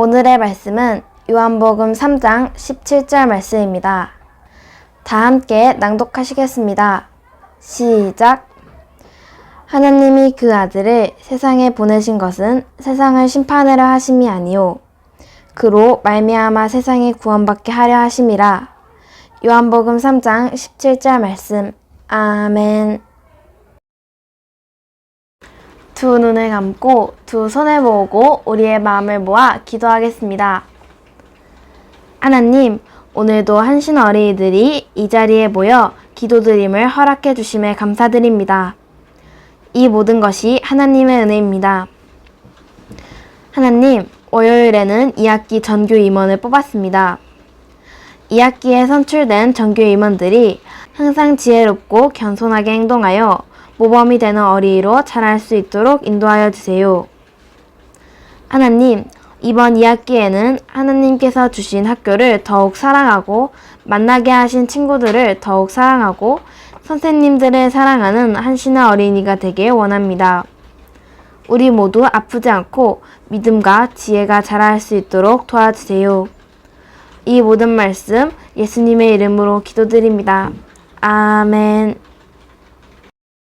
오늘의 말씀은 요한복음 3장 17절 말씀입니다. 다 함께 낭독하시겠습니다. 시작. 하나님이 그 아들을 세상에 보내신 것은 세상을 심판하려 하심이 아니요 그로 말미암아 세상이 구원받게 하려 하심이라. 요한복음 3장 17절 말씀. 아멘. 두 눈을 감고 두 손을 모으고 우리의 마음을 모아 기도하겠습니다. 하나님, 오늘도 한신 어린이들이 이 자리에 모여 기도드림을 허락해 주심에 감사드립니다. 이 모든 것이 하나님의 은혜입니다. 하나님, 월요일에는 2학기 전교 임원을 뽑았습니다. 2학기에 선출된 전교 임원들이 항상 지혜롭고 겸손하게 행동하여 모범이 되는 어린이로 자랄 수 있도록 인도하여 주세요. 하나님, 이번 2학기에는 하나님께서 주신 학교를 더욱 사랑하고 만나게 하신 친구들을 더욱 사랑하고 선생님들을 사랑하는 한신의 어린이가 되길 원합니다. 우리 모두 아프지 않고 믿음과 지혜가 자랄 수 있도록 도와주세요. 이 모든 말씀 예수님의 이름으로 기도드립니다. 아멘.